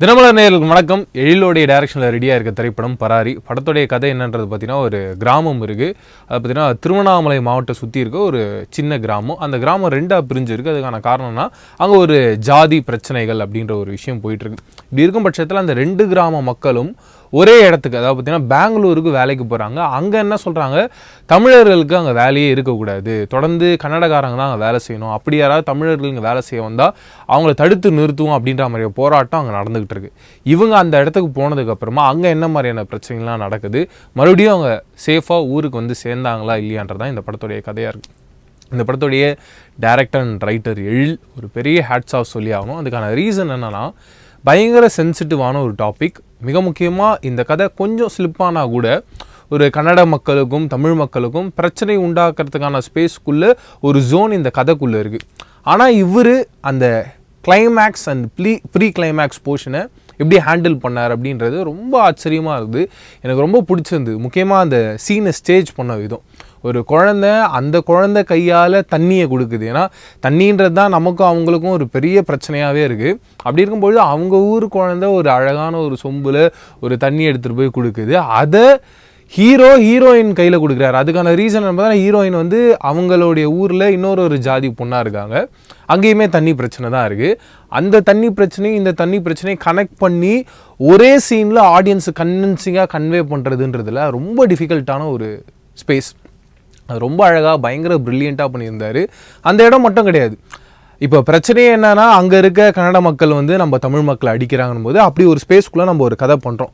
தினமலர் நேர்களுக்கு வணக்கம். எழிலோடைய டைரக்ஷனில் ரெடியாக இருக்க திரைப்படம் பராரி. படத்துடைய கதை என்னன்றது பார்த்தீங்கன்னா ஒரு கிராமம் இருக்குது அது பார்த்தீங்கன்னா திருவண்ணாமலை மாவட்டம் சுற்றி இருக்க ஒரு சின்ன கிராமம். அந்த கிராமம் ரெண்டாக பிரிஞ்சு இருக்குது அதுக்கான காரணம்னா அங்கே ஒரு ஜாதி பிரச்சனைகள் அப்படின்ற ஒரு விஷயம் போயிட்டுருக்கு இப்படி இருக்கும் பட்சத்தில் அந்த ரெண்டு கிராம மக்களும் ஒரே இடத்துக்கு அதாவது பார்த்தீங்கன்னா பெங்களூருக்கு வேலைக்கு போகிறாங்க அங்கே என்ன சொல்கிறாங்க தமிழர்களுக்கு அங்கே வேலையே இருக்கக்கூடாது. தொடர்ந்து கன்னடக்காரங்க தான் அங்கே வேலை செய்யணும். அப்படி யாராவது தமிழர்கள் இங்கே வேலை செய்ய வந்தால் அவங்கள தடுத்து நிறுத்துவோம் அப்படின்ற மாதிரி போராட்டம் அங்கே நடந்துக்கிட்டு இருக்கு. இவங்க அந்த இடத்துக்கு போனதுக்கப்புறமா அங்கே என்ன மாதிரியான பிரச்சனைகள்லாம் நடக்குது? மறுபடியும் அவங்க சேஃபாக ஊருக்கு வந்து சேர்ந்தாங்களா இல்லையான்றதான் இந்த படத்துடைய கதையாக இருக்குது இந்த படத்துடைய டேரக்டர் அண்ட் ரைட்டர் எழில் ஒரு பெரிய ஹேட்ஸ் ஆஃப் சொல்லி ஆகணும். அதுக்கான ரீசன் என்னன்னா பயங்கர சென்சிட்டிவான ஒரு டாபிக் மிக முக்கியமாக இந்த கதை கொஞ்சம் ஸ்லிப்பானால் கூட ஒரு கன்னட மக்களுக்கும் தமிழ் மக்களுக்கும் பிரச்சனை உண்டாக்குறதுக்கான ஸ்பேஸ்க்குள்ளே ஒரு ஜோன் இந்த கதைக்குள்ளே இருக்குது ஆனால் இவர் அந்த கிளைமேக்ஸ் அண்ட் ப்ளீ ப்ரீ கிளைமேக்ஸ் போர்ஷனை எப்படி ஹேண்டில் பண்ணார் அப்படின்றது ரொம்ப ஆச்சரியமாக இருக்குது. எனக்கு ரொம்ப பிடிச்சிருந்தது. முக்கியமாக அந்த சீனை ஸ்டேஜ் பண்ண விதம். ஒரு குழந்தை அந்த குழந்தை கையால் தண்ணியை கொடுக்குது. ஏன்னா தண்ணின்றது தான் நமக்கும் அவங்களுக்கும் ஒரு பெரிய பிரச்சனையாகவே இருக்குது அப்படி இருக்கும்பொழுது அவங்க ஊர் குழந்தை ஒரு அழகான ஒரு சொம்பில் ஒரு தண்ணி எடுத்துகிட்டு போய் கொடுக்குது. அதை ஹீரோ ஹீரோயின் கையில் கொடுக்குறாரு. அதுக்கான ரீசன் என்ன பார்த்தா ஹீரோயின் வந்து அவங்களுடைய ஊரில் இன்னொரு ஒரு ஜாதி பொண்ணாக இருக்காங்க. அங்கேயுமே தண்ணி பிரச்சனை தான் இருக்குது அந்த தண்ணி பிரச்சனையும் இந்த தண்ணி பிரச்சனையை கனெக்ட் பண்ணி ஒரே சீனில் ஆடியன்ஸு கன்வின்சிங்காக கன்வே பண்ணுறதுன்றதுல ரொம்ப டிஃபிகல்ட்டான ஒரு ஸ்பேஸ் அது ரொம்ப அழகாக பயங்கர ப்ரில்லியண்ட்டாக பண்ணியிருந்தார். அந்த இடம் மட்டும் கிடையாது. இப்போ பிரச்சனையே என்னென்னா அங்கே இருக்க கன்னட மக்கள் வந்து நம்ம தமிழ் மக்களை அடிக்கிறாங்கன்னு போது அப்படி ஒரு ஸ்பேஸ்க்குள்ளே நம்ம ஒரு கதை பண்ணுறோம்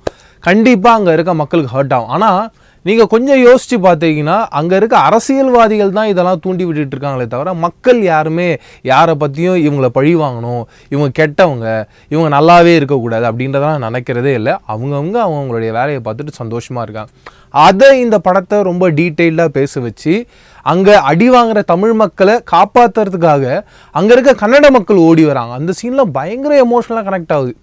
கண்டிப்பாக அங்கே இருக்க மக்களுக்கு ஹர்ட் ஆகும். ஆனால் நீங்கள் கொஞ்சம் யோசித்து பார்த்தீங்கன்னா அங்கே இருக்க அரசியல்வாதிகள் தான் இதெல்லாம் தூண்டி விட்டுட்டு இருக்காங்களே தவிர மக்கள் யாருமே யாரை பற்றியும் இவங்கள பழி வாங்கணும் இவங்க கெட்டவங்க இவங்க நல்லாவே இருக்கக்கூடாது அப்படின்றதெல்லாம் நினைக்கிறதே இல்லை. அவங்கவுங்க அவங்களுடைய வேலையை பார்த்துட்டு சந்தோஷமாக இருக்காங்க. அதை இந்த படத்தை ரொம்ப டீட்டெயில்டாக பேச வச்சு அங்கே அடி வாங்குற தமிழ் மக்களை காப்பாற்றுறதுக்காக அங்கே இருக்க கன்னட மக்கள் ஓடி வராங்க. அந்த சீனில் பயங்கர எமோஷனலாக கனெக்ட் ஆகுது.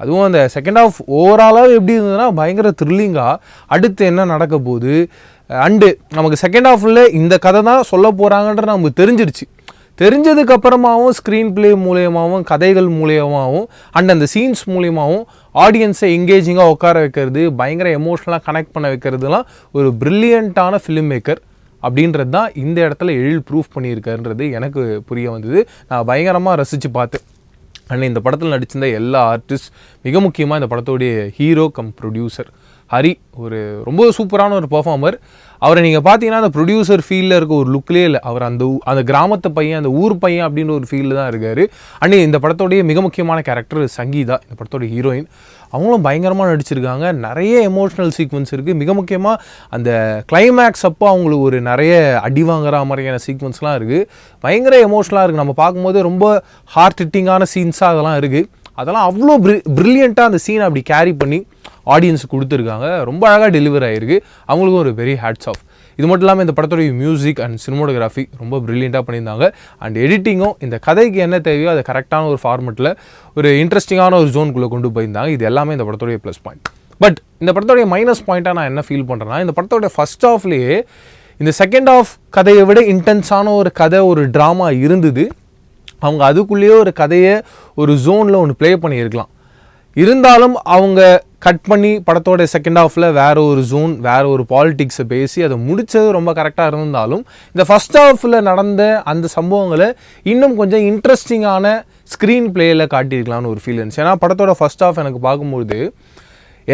அதுவும் அந்த செகண்ட் ஆஃப் ஓவராலாக எப்படி இருந்ததுன்னா பயங்கர த்ரில்லிங்காக அடுத்து என்ன நடக்க போகுது? அண்டு நமக்கு செகண்ட் ஆஃபில் இந்த கதை தான் சொல்ல போகிறாங்கன்ற நமக்கு தெரிஞ்சிருச்சு. தெரிஞ்சதுக்கு அப்புறமாவும் ஸ்க்ரீன் பிளே மூலியமாகவும் கதைகள் மூலியமாகவும் அண்ட் அந்த சீன்ஸ் மூலியமாகவும் ஆடியன்ஸை எங்கேஜிங்காக உட்கார வைக்கிறது பயங்கர எமோஷனலாக கனெக்ட் பண்ண வைக்கிறதுலாம் ஒரு ப்ரில்லியண்ட்டான ஃபிலிம் மேக்கர் அப்படின்றது தான் இந்த இடத்துல எழில் ப்ரூஃப் பண்ணியிருக்காருன்றது எனக்கு புரிய வந்தது. நான் பயங்கரமாக ரசித்து பார்த்தேன். அண்ட் இந்த படத்தில் நடிச்சிருந்த எல்லா ஆர்டிஸ்ட் மிக முக்கியமாக இந்த படத்தோடைய ஹீரோ கம் ப்ரொடியூசர் ஹரி ஒரு ரொம்ப சூப்பரான ஒரு பெர்ஃபார்மர் அவரை நீங்கள் பார்த்தீங்கன்னா அந்த ப்ரொடியூசர் ஃபீல்டில் இருக்க ஒரு லுக்லேயே இல்லை. அவர் அந்த ஊ- அந்த கிராமத்து பையன் அந்த ஊர் பையன் அப்படின்ற ஒரு ஃபீல்டு தான் இருக்கார். அண்ட் இந்த படத்தோடைய மிக முக்கியமான கேரக்டர் சங்கீதா இந்த படத்தோட ஹீரோயின் அவங்களும் பயங்கரமாக நடிச்சிருக்காங்க. நிறைய எமோஷ்னல் சீக்வன்ஸ் இருக்குது மிக முக்கியமாக அந்த கிளைமேக்ஸ் அப்போ அவங்களுக்கு ஒரு நிறைய அடி வாங்குற மாதிரியான சீக்வன்ஸ்லாம் இருக்குது பயங்கர எமோஷனலாக இருக்குது நம்ம பார்க்கும்போது ரொம்ப ஹார்ட் ஹிட்டிங்கான சீன்ஸாக அதெல்லாம் இருக்குது அதெல்லாம் அவ்வளோ ப்ரி ப்ரில்லியண்ட்டாக அந்த சீனை அப்படி கேரி பண்ணி ஆடியன்ஸ் கொடுத்துருக்காங்க. ரொம்ப அழகாக டெலிவர் ஆகிருக்கு அவங்களுக்கும் ஒரு பெரிய ஹேட்ஸ் ஆஃப் இது மட்டும் இல்லாமல் இந்த படத்துடைய மியூசிக் அண்ட் சினிமோட்டோகிராஃபி ரொம்ப ப்ரில்லியண்ட்டாக பண்ணியிருந்தாங்க. அண்ட் எடிட்டிங்கும் இந்த கதைக்கு என்ன தேவையோ அதை கரெக்டான ஒரு ஃபார்மெட்டில் ஒரு இன்ட்ரெஸ்டிங்கான ஒரு ஜோனுக்குள்ளே கொண்டு போயிருந்தாங்க. இது எல்லாமே இந்த படத்துடைய ப்ளஸ் பாயிண்ட் பட் இந்த படத்தோடைய மைனஸ் பாயிண்ட்டாக நான் என்ன ஃபீல் பண்ணுறேன்னா இந்த படத்தோடைய ஃபர்ஸ்ட் ஆஃப்லேயே இந்த செகண்ட் ஆஃப் கதையை விட இன்டென்ஸான ஒரு கதை ஒரு ட்ராமா இருந்தது. அவங்க அதுக்குள்ளேயே ஒரு கதையை ஒரு ஜோனில் ஒன்று ப்ளே பண்ணியிருக்கலாம். இருந்தாலும் அவங்க கட் பண்ணி படத்தோட செகண்ட் ஹாஃபில் வேறு ஒரு ஜோன் வேறு ஒரு பாலிட்டிக்ஸை பேசி அதை முடித்தது ரொம்ப கரெக்டாக இருந்தாலும் இந்த ஃபர்ஸ்ட் ஹாஃபில் நடந்த அந்த சம்பவங்களை இன்னும் கொஞ்சம் இன்ட்ரெஸ்டிங்கான ஸ்க்ரீன் பிளேயில் காட்டியிருக்கலாம்னு ஒரு ஃபீல் இருந்துச்சு ஏன்னா படத்தோட ஃபர்ஸ்ட் ஹாஃப் எனக்கு பார்க்கும்போது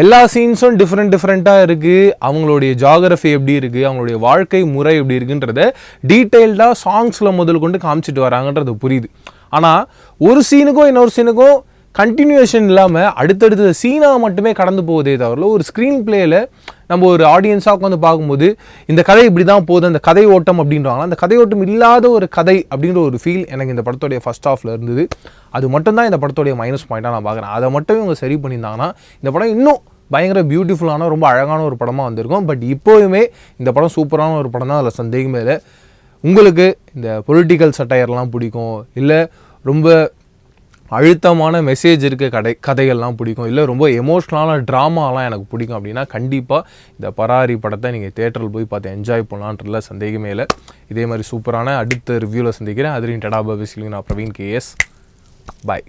எல்லா சீன்ஸும் டிஃப்ரெண்ட் டிஃப்ரெண்ட்டாக இருக்குது அவங்களுடைய ஜாகிரஃபி எப்படி இருக்குது அவங்களுடைய வாழ்க்கை முறை எப்படி இருக்குன்றத டீட்டெயில்டாக சாங்ஸில் முதல் கொண்டு காமிச்சிட்டு வராங்கன்றது புரியுது. ஆனால் ஒரு சீனுக்கும் இன்னொரு சீனுக்கும் கண்டினியூஷன் இல்லாமல் அடுத்தடுத்த சீனாக மட்டுமே கடந்து போகுதே தவிர ஒரு ஸ்க்ரீன் பிளேயில் நம்ம ஒரு ஆடியன்ஸாக உட்காந்து பார்க்கும்போது இந்த கதை இப்படி தான் போகுது அந்த கதை ஓட்டம் அப்படின்றாங்க அந்த கதை ஓட்டம் இல்லாத ஒரு கதை அப்படின்ற ஒரு ஃபீல் எனக்கு இந்த படத்துடைய ஃபர்ஸ்ட் ஹாஃபில் இருந்தது. அது மட்டும்தான் இந்த படத்தோடைய மைனஸ் பாயிண்ட்டாக நான் பார்க்குறேன். அதை மட்டும் இவங்க சரி பண்ணியிருந்தாங்கன்னா இந்த படம் இன்னும் பயங்கர பியூட்டிஃபுல்லான ரொம்ப அழகான ஒரு படமாக வந்திருக்கும். பட் இப்போவுமே இந்த படம் சூப்பரான ஒரு படம் தான். அதில் சந்தேகமே இல்லை. உங்களுக்கு இந்த பொலிட்டிக்கல் சட்டையர்லாம் பிடிக்கும். இல்லை ரொம்ப அழுத்தமான மெசேஜ் இருக்க கடை கதைகள்லாம் பிடிக்கும். இல்லை ரொம்ப எமோஷ்னலான ட்ராமாலாம் எனக்கு பிடிக்கும் அப்படின்னா கண்டிப்பாக இந்த பராரி படத்தை நீங்கள் தேட்டரில் போய் பார்த்து என்ஜாய் பண்ணலான்றதுல சந்தேகமே இல்லை. இதே மாதிரி சூப்பரான அடுத்த ரிவ்யூவில் சந்திக்கிறேன். அதுலேயும் டடா பபிஸ்லிங் நான் பிரவீன் கேஎஸ் பாய்